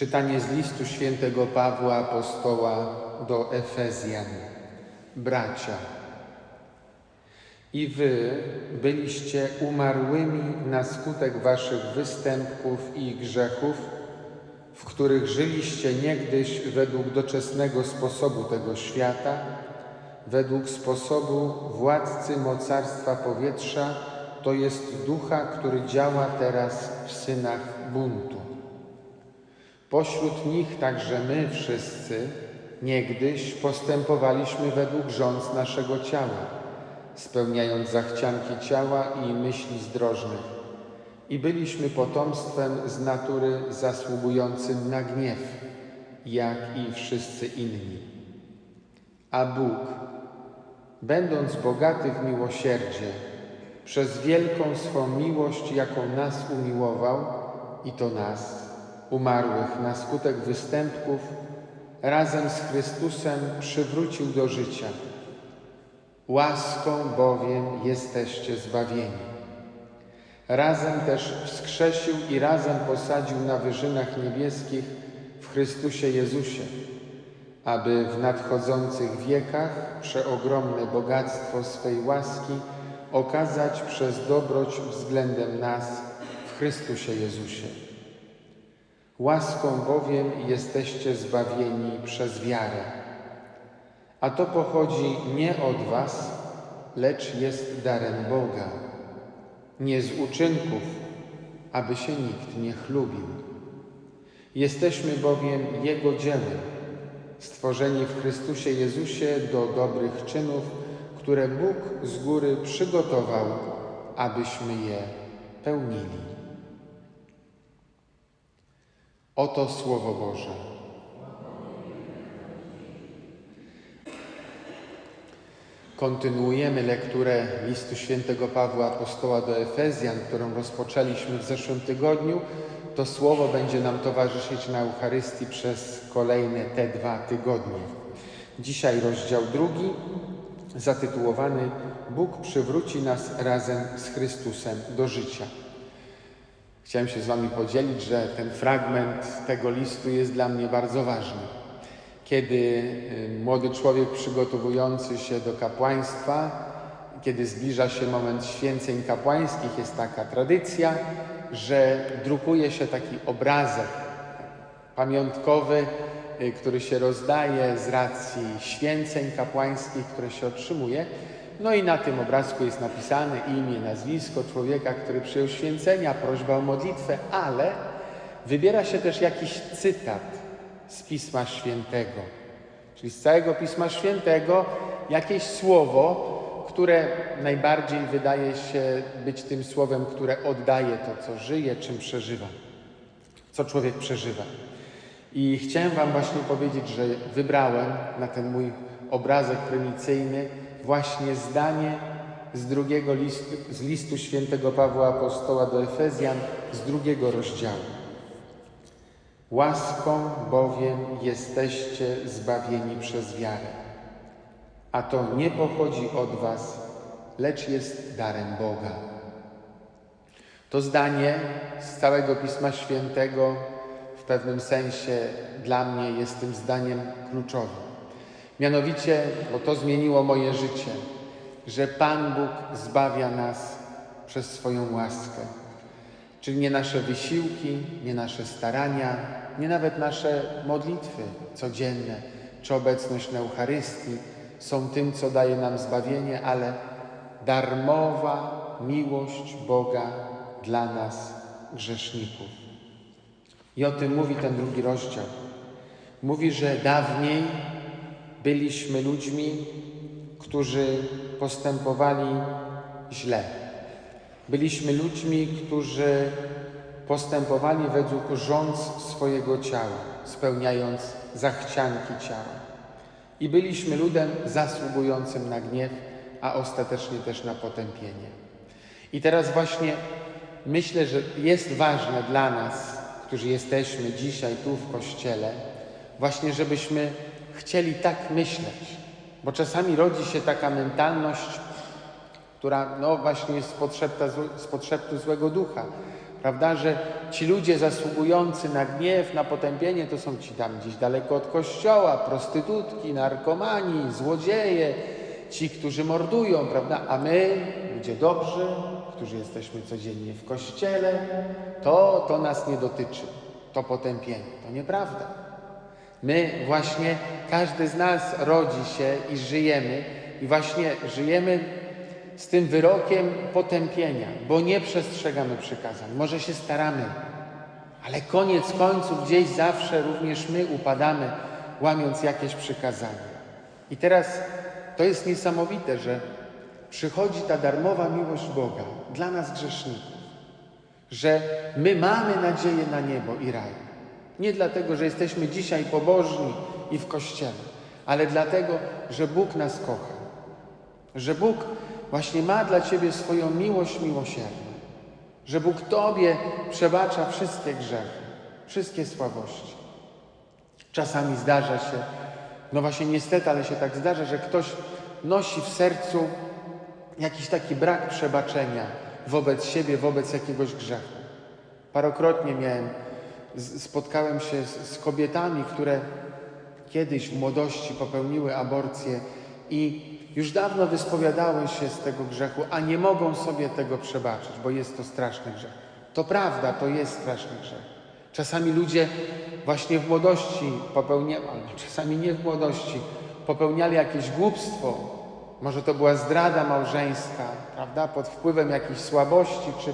Czytanie z listu świętego Pawła Apostoła do Efezjan. Bracia, i wy byliście umarłymi na skutek waszych występków i grzechów, w których żyliście niegdyś według doczesnego sposobu tego świata, według sposobu władcy mocarstwa powietrza, to jest ducha, który działa teraz w synach buntu. Pośród nich także my wszyscy niegdyś postępowaliśmy według rządz naszego ciała, spełniając zachcianki ciała i myśli zdrożnych. I byliśmy potomstwem z natury zasługującym na gniew, jak i wszyscy inni. A Bóg, będąc bogaty w miłosierdzie, przez wielką swą miłość, jaką nas umiłował, i to nas, umarłych na skutek występków, razem z Chrystusem przywrócił do życia. Łaską bowiem jesteście zbawieni. Razem też wskrzesił i razem posadził na wyżynach niebieskich w Chrystusie Jezusie, aby w nadchodzących wiekach przeogromne bogactwo swej łaski okazać przez dobroć względem nas w Chrystusie Jezusie. Łaską bowiem jesteście zbawieni przez wiarę. A to pochodzi nie od Was, lecz jest darem Boga, nie z uczynków, aby się nikt nie chlubił. Jesteśmy bowiem Jego dziełem, stworzeni w Chrystusie Jezusie do dobrych czynów, które Bóg z góry przygotował, abyśmy je pełnili. Oto Słowo Boże. Kontynuujemy lekturę listu świętego Pawła Apostoła do Efezjan, którą rozpoczęliśmy w zeszłym tygodniu. To słowo będzie nam towarzyszyć na Eucharystii przez kolejne te dwa tygodnie. Dzisiaj rozdział drugi, zatytułowany Bóg przywróci nas razem z Chrystusem do życia. Chciałem się z Wami podzielić, że ten fragment tego listu jest dla mnie bardzo ważny. Kiedy y, młody człowiek przygotowujący się do kapłaństwa, kiedy zbliża się moment święceń kapłańskich, jest taka tradycja, że drukuje się taki obrazek pamiątkowy, y, który się rozdaje z racji święceń kapłańskich, które się otrzymuje. No i na tym obrazku jest napisane imię, nazwisko człowieka, który przyjął święcenia, prośba o modlitwę, ale wybiera się też jakiś cytat z Pisma Świętego. Czyli z całego Pisma Świętego jakieś słowo, które najbardziej wydaje się być tym słowem, które oddaje to, co żyje, czym przeżywa, co człowiek przeżywa. I chciałem Wam właśnie powiedzieć, że wybrałem na ten mój obrazek prymicyjny właśnie zdanie z drugiego listu, z listu świętego Pawła Apostoła do Efezjan z drugiego rozdziału. Łaską bowiem jesteście zbawieni przez wiarę. A to nie pochodzi od Was, lecz jest darem Boga. To zdanie z całego Pisma Świętego w pewnym sensie dla mnie jest tym zdaniem kluczowym. Mianowicie, bo to zmieniło moje życie, że Pan Bóg zbawia nas przez swoją łaskę. Czyli nie nasze wysiłki, nie nasze starania, nie nawet nasze modlitwy codzienne, czy obecność na Eucharystii są tym, co daje nam zbawienie, ale darmowa miłość Boga dla nas, grzeszników. I o tym mówi ten drugi rozdział. Mówi, że dawniej byliśmy ludźmi, którzy postępowali źle. Byliśmy ludźmi, którzy postępowali według rządz swojego ciała, spełniając zachcianki ciała. I byliśmy ludem zasługującym na gniew, a ostatecznie też na potępienie. I teraz właśnie myślę, że jest ważne dla nas, którzy jesteśmy dzisiaj tu w Kościele, właśnie żebyśmy chcieli tak myśleć, bo czasami rodzi się taka mentalność, która no właśnie jest z, potrzeptu złego ducha. Prawda, że ci ludzie zasługujący na gniew, na potępienie, to są ci tam gdzieś daleko od kościoła, prostytutki, narkomani, złodzieje, ci, którzy mordują, prawda? A my, ludzie dobrzy, którzy jesteśmy codziennie w kościele, to, to nas nie dotyczy, to potępienie. To nieprawda. My właśnie, każdy z nas rodzi się i żyjemy, i właśnie żyjemy z tym wyrokiem potępienia, bo nie przestrzegamy przykazań. Może się staramy, ale koniec końców gdzieś zawsze również my upadamy, łamiąc jakieś przykazania. I teraz to jest niesamowite, że przychodzi ta darmowa miłość Boga dla nas grzeszników, że my mamy nadzieję na niebo i raj. Nie dlatego, że jesteśmy dzisiaj pobożni i w kościele, ale dlatego, że Bóg nas kocha. Że Bóg właśnie ma dla Ciebie swoją miłość miłosierną. Że Bóg Tobie przebacza wszystkie grzechy, wszystkie słabości. Czasami zdarza się, no właśnie niestety, ale się tak zdarza, że ktoś nosi w sercu jakiś taki brak przebaczenia wobec siebie, wobec jakiegoś grzechu. Parokrotnie miałem, spotkałem się z, z kobietami, które kiedyś w młodości popełniły aborcję i już dawno wyspowiadały się z tego grzechu, a nie mogą sobie tego przebaczyć, bo jest to straszny grzech. To prawda, to jest straszny grzech. Czasami ludzie właśnie w młodości popełniali, czasami nie w młodości, popełniali jakieś głupstwo. Może to była zdrada małżeńska, prawda, pod wpływem jakiejś słabości, czy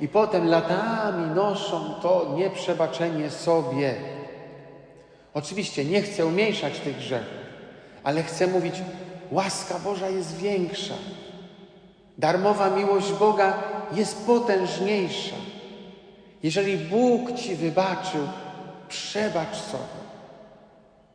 i potem latami noszą to nieprzebaczenie sobie. Oczywiście nie chcę umniejszać tych grzechów, ale chcę mówić, łaska Boża jest większa. Darmowa miłość Boga jest potężniejsza. Jeżeli Bóg Ci wybaczył, przebacz sobie.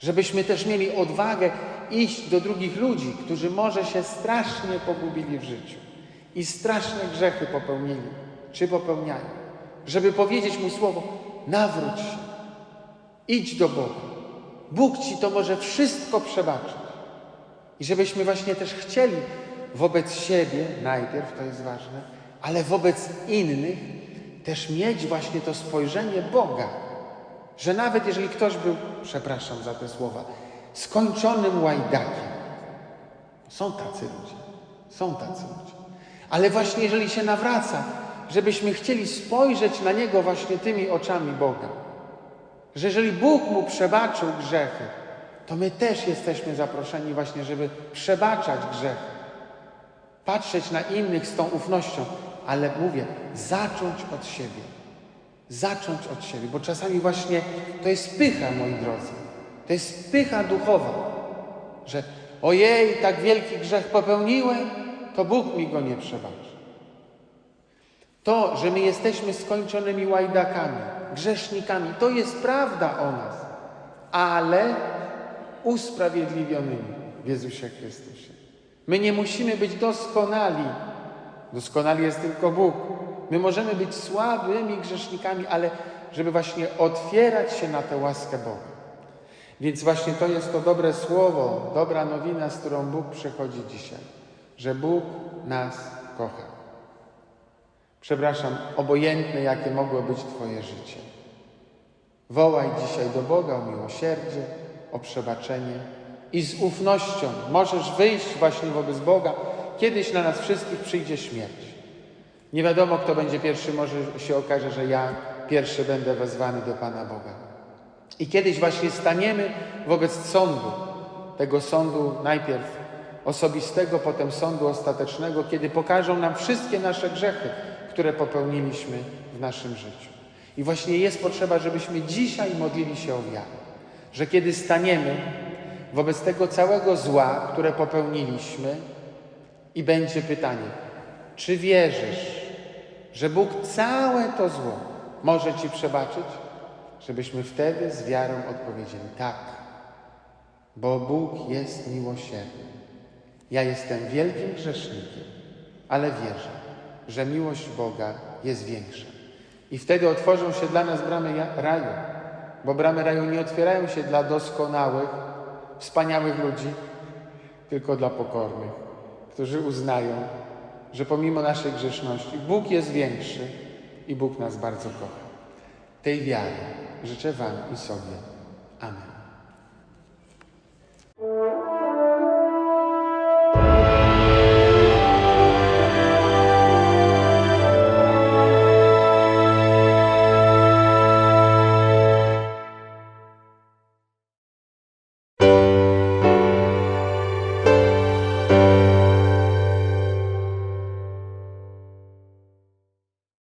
Żebyśmy też mieli odwagę iść do drugich ludzi, którzy może się strasznie pogubili w życiu i straszne grzechy popełnili, czy popełniają. Żeby powiedzieć mu słowo, nawróć się, idź do Boga. Bóg Ci to może wszystko przebaczyć. I żebyśmy właśnie też chcieli wobec siebie, najpierw to jest ważne, ale wobec innych też mieć właśnie to spojrzenie Boga. Że nawet jeżeli ktoś był, przepraszam za te słowa, skończonym łajdakiem, są tacy ludzie, są tacy ludzie. Ale właśnie jeżeli się nawraca, żebyśmy chcieli spojrzeć na niego właśnie tymi oczami Boga. Że jeżeli Bóg mu przebaczył grzechy, to my też jesteśmy zaproszeni właśnie, żeby przebaczać grzechy. Patrzeć na innych z tą ufnością, ale mówię, zacząć od siebie. Zacząć od siebie, bo czasami właśnie to jest pycha, moi drodzy. To jest pycha duchowa, że ojej, tak wielki grzech popełniłem, to Bóg mi go nie przebaczy. To, że my jesteśmy skończonymi łajdakami, grzesznikami, to jest prawda o nas, ale usprawiedliwionymi w Jezusie Chrystusie. My nie musimy być doskonali. Doskonali jest tylko Bóg. My możemy być słabymi grzesznikami, ale żeby właśnie otwierać się na tę łaskę Boga. Więc właśnie to jest to dobre słowo, dobra nowina, z którą Bóg przychodzi dzisiaj, że Bóg nas kocha. Przepraszam, obojętne jakie mogło być Twoje życie. Wołaj dzisiaj do Boga o miłosierdzie, o przebaczenie i z ufnością możesz wyjść właśnie wobec Boga. Kiedyś na nas wszystkich przyjdzie śmierć. Nie wiadomo, kto będzie pierwszy, może się okaże, że ja pierwszy będę wezwany do Pana Boga. I kiedyś właśnie staniemy wobec sądu, tego sądu najpierw osobistego, potem sądu ostatecznego, kiedy pokażą nam wszystkie nasze grzechy, które popełniliśmy w naszym życiu. I właśnie jest potrzeba, żebyśmy dzisiaj modlili się o wiarę, że kiedy staniemy wobec tego całego zła, które popełniliśmy, i będzie pytanie, czy wierzysz, że Bóg całe to zło może Ci przebaczyć? Żebyśmy wtedy z wiarą odpowiedzieli tak, bo Bóg jest miłosierny. Ja jestem wielkim grzesznikiem, ale wierzę, że miłość Boga jest większa. I wtedy otworzą się dla nas bramy raju, bo bramy raju nie otwierają się dla doskonałych, wspaniałych ludzi, tylko dla pokornych, którzy uznają, że pomimo naszej grzeszności Bóg jest większy i Bóg nas bardzo kocha. Tej wiary życzę Wam i sobie. Amen.